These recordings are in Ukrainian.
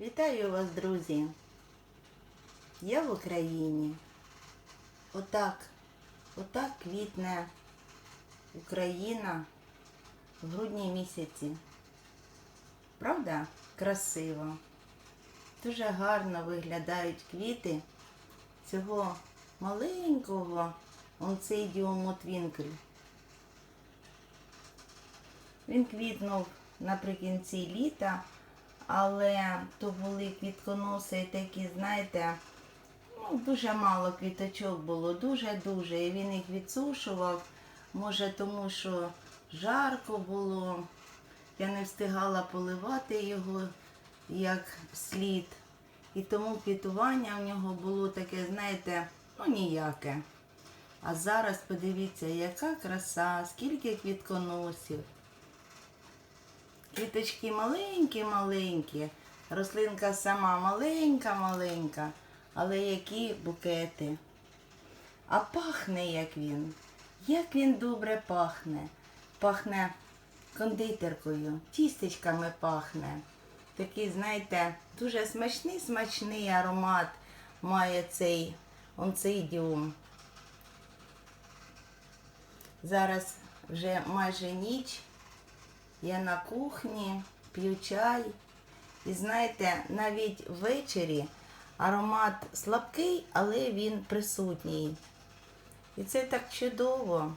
Вітаю вас, друзі! Я в Україні. Отак, отак квітне Україна в грудні місяці. Правда? Красиво. Дуже гарно виглядають квіти цього маленького онцидіуму твінкль. Він квітнув наприкінці літа, але то були квітконоси такі, знаєте, ну, дуже мало квіточок було, дуже-дуже. І він їх відсушував. Може, тому що жарко було. Я не встигала поливати його як слід. І тому квітування в нього було таке, знаєте, ну ніяке. А зараз подивіться, яка краса, скільки квітконосів. Квіточки маленькі-маленькі, рослинка сама маленька-маленька, але які букети. А пахне як він. Як він добре пахне. Пахне кондитеркою, тістечками пахне. Такий, знаєте, дуже смачний смачний аромат має цей онцидіум. Зараз вже майже ніч. Я на кухні, п'ю чай. І знаєте, навіть ввечері аромат слабкий, але він присутній. І це так чудово.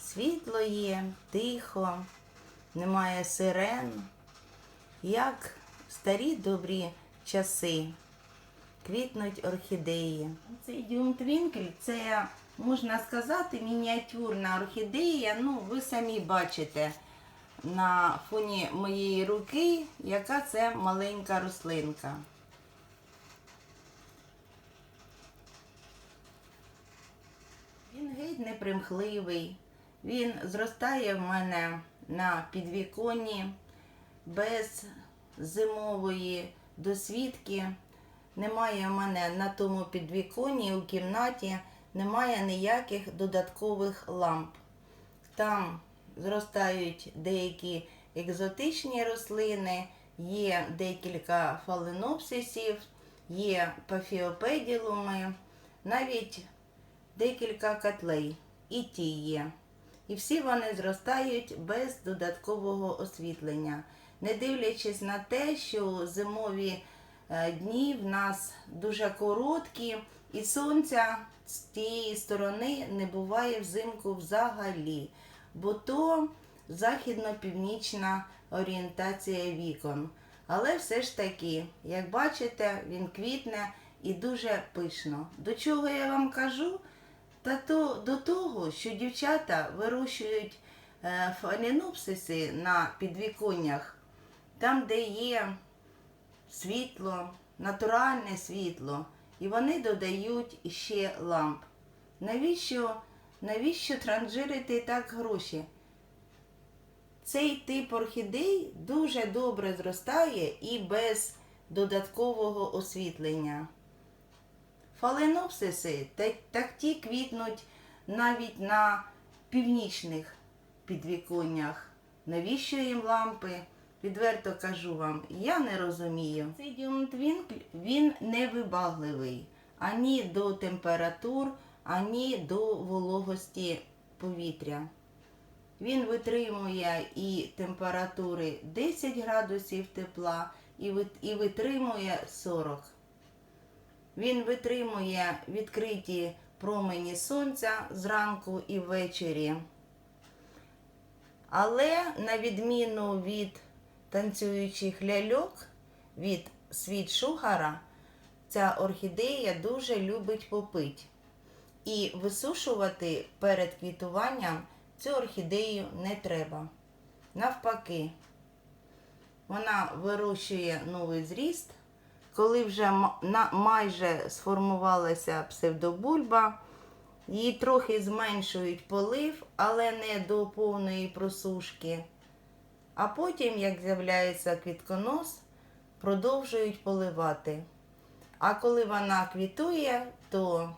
Світло є, тихо, немає сирен, як в старі добрі часи. Квітнуть орхідеї. Цей дюм твінкель це, можна сказати, мініатюрна орхідея. Ну, ви самі бачите на фоні моєї руки, яка це маленька рослинка. Він геть непримхливий. Він зростає в мене на підвіконні без зимової досвідки. Немає в мене на тому підвіконні у кімнаті, немає ніяких додаткових ламп. Там зростають деякі екзотичні рослини, є декілька фаленопсисів, є пафіопеділуми, навіть декілька котлей. І ті є. І всі вони зростають без додаткового освітлення, не дивлячись на те, що зимові е, дні в нас дуже короткі, і сонця з тієї сторони не буває взимку взагалі бо то західно-північна орієнтація вікон. Але все ж таки, як бачите, він квітне і дуже пишно. До чого я вам кажу? Та то до того, що дівчата вирощують е, фалінопсиси на підвіконнях, там, де є світло, натуральне світло, і вони додають ще ламп. Навіщо Навіщо транжирити так гроші? Цей тип орхідей дуже добре зростає і без додаткового освітлення. Фаленопсиси так, ті квітнуть навіть на північних підвіконнях. Навіщо їм лампи? Відверто кажу вам, я не розумію. Цей діомтвінкль, він невибагливий ані до температур ані до вологості повітря. Він витримує і температури 10 градусів тепла, і витримує 40. Він витримує відкриті промені сонця зранку і ввечері. Але, на відміну від танцюючих ляльок, від світ шугара, ця орхідея дуже любить попить. І висушувати перед квітуванням цю орхідею не треба. Навпаки, вона вирощує новий зріст, коли вже майже сформувалася псевдобульба, її трохи зменшують полив, але не до повної просушки. А потім, як з'являється квітконос, продовжують поливати. А коли вона квітує, то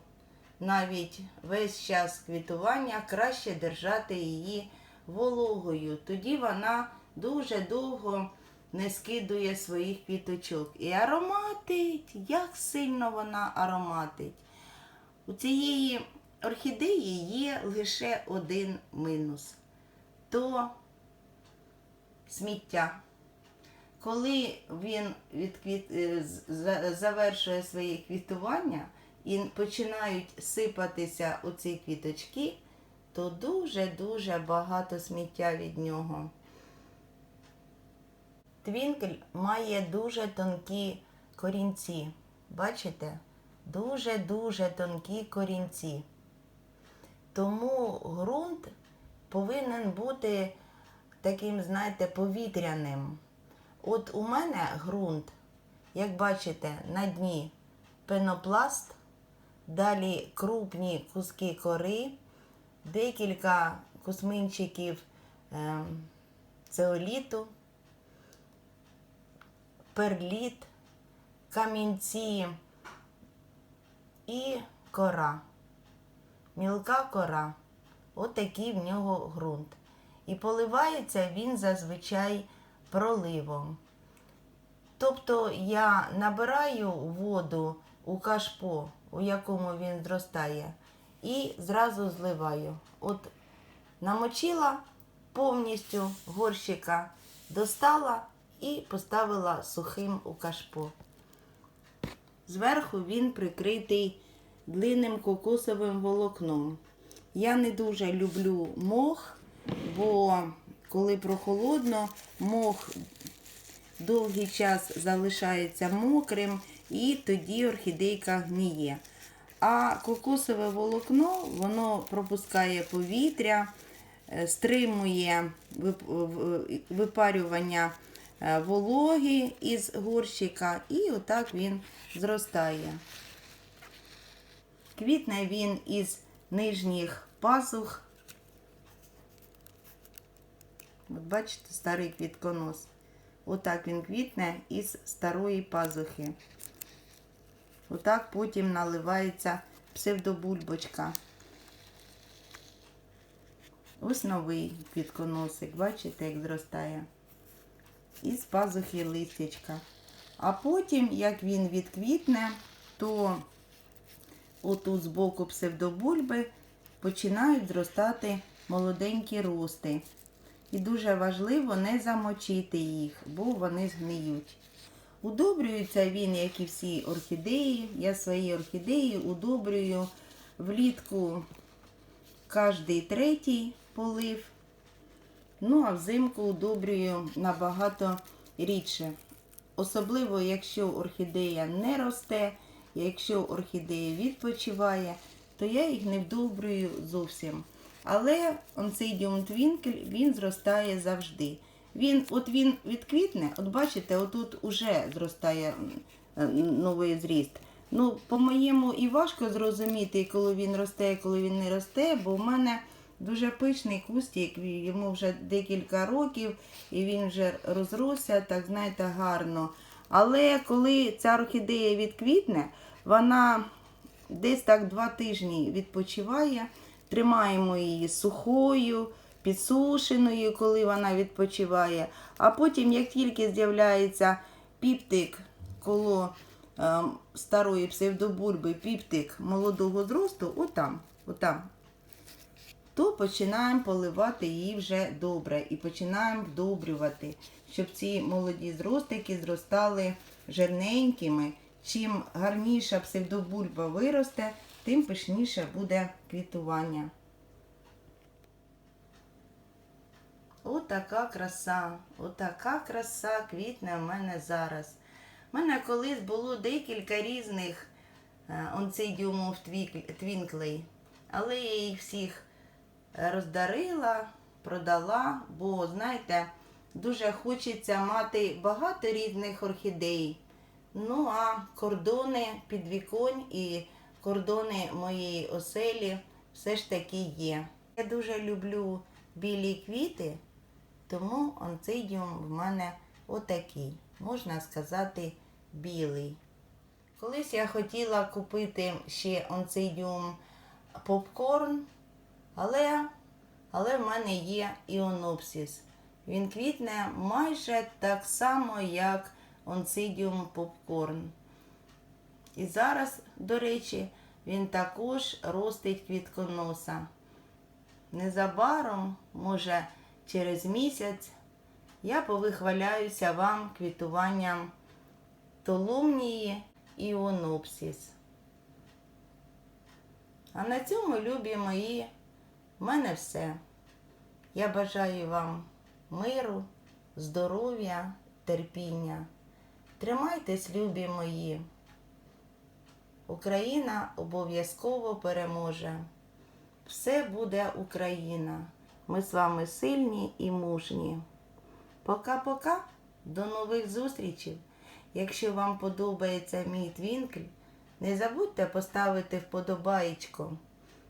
навіть весь час квітування краще держати її вологою. Тоді вона дуже довго не скидує своїх квіточок. І ароматить, як сильно вона ароматить. У цієї орхідеї є лише один мінус то сміття. Коли він відквіт... е, завершує своє квітування і починають сипатися оці квіточки, то дуже-дуже багато сміття від нього. Твінкель має дуже тонкі корінці. Бачите? Дуже-дуже тонкі корінці. Тому ґрунт повинен бути таким, знаєте, повітряним. От у мене ґрунт, як бачите, на дні пенопласт, далі крупні куски кори, декілька кусминчиків ем, цеоліту, перліт, камінці і кора. Мілка кора. Отакий в нього ґрунт. І поливається він зазвичай проливом. Тобто я набираю воду у кашпо, у якому він зростає, і зразу зливаю. От намочила повністю горщика, достала і поставила сухим у кашпо. Зверху він прикритий длинним кокосовим волокном. Я не дуже люблю мох, бо коли прохолодно, мох довгий час залишається мокрим і тоді орхідейка гниє. А кокосове волокно воно пропускає повітря, е, стримує випарювання е, вологи із горщика, і отак він зростає. Квітне він із нижніх пазух. От бачите, старий квітконос. Отак він квітне із старої пазухи. Отак потім наливається псевдобульбочка. Ось новий квітконосик. Бачите, як зростає. Із пазухи листячка. А потім, як він відквітне, то отут з боку псевдобульби починають зростати молоденькі рости. І дуже важливо не замочити їх, бо вони згниють. Удобрюється він, як і всі орхідеї. Я свої орхідеї удобрюю влітку кожний третій полив. Ну, а взимку удобрюю набагато рідше. Особливо, якщо орхідея не росте, якщо орхідея відпочиває, то я їх не вдобрюю зовсім. Але онцидіум твінкель він зростає завжди. Він, от він відквітне, от бачите, отут уже зростає е, новий зріст. Ну, по-моєму, і важко зрозуміти, коли він росте, коли він не росте, бо в мене дуже пишний кустик, йому вже декілька років, і він вже розросся, так знаєте, гарно. Але коли ця орхідея відквітне, вона десь так два тижні відпочиває. Тримаємо її сухою, підсушеною, коли вона відпочиває. А потім, як тільки з'являється піптик коло е, старої псевдобульби, піптик молодого зросту, отам, отам, то починаємо поливати її вже добре і починаємо вдобрювати, щоб ці молоді зростики зростали жирненькими. Чим гарніша псевдобульба виросте, тим пишніше буде квітування. Отака краса, отака краса квітне в мене зараз. У мене колись було декілька різних е, онцидіумів твік- твінклей, але я їх всіх роздарила, продала, бо, знаєте, дуже хочеться мати багато різних орхідей. Ну, а кордони підвіконь і кордони моєї оселі все ж таки є. Я дуже люблю білі квіти, тому онцидіум в мене отакий, можна сказати, білий. Колись я хотіла купити ще онцидіум попкорн, але, але в мене є іонопсис. Він квітне майже так само, як онцидіум попкорн. І зараз, до речі, він також ростить квітконоса. Незабаром, може, через місяць, я повихваляюся вам квітуванням толумнії і онопсіс. А на цьому, любі мої, в мене все. Я бажаю вам миру, здоров'я, терпіння. Тримайтесь, любі мої. Україна обов'язково переможе. Все буде Україна. Ми з вами сильні і мужні. Пока-пока. До нових зустрічей. Якщо вам подобається мій твінкль, не забудьте поставити вподобаєчко.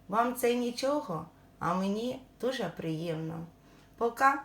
Вам це нічого, а мені дуже приємно. Пока!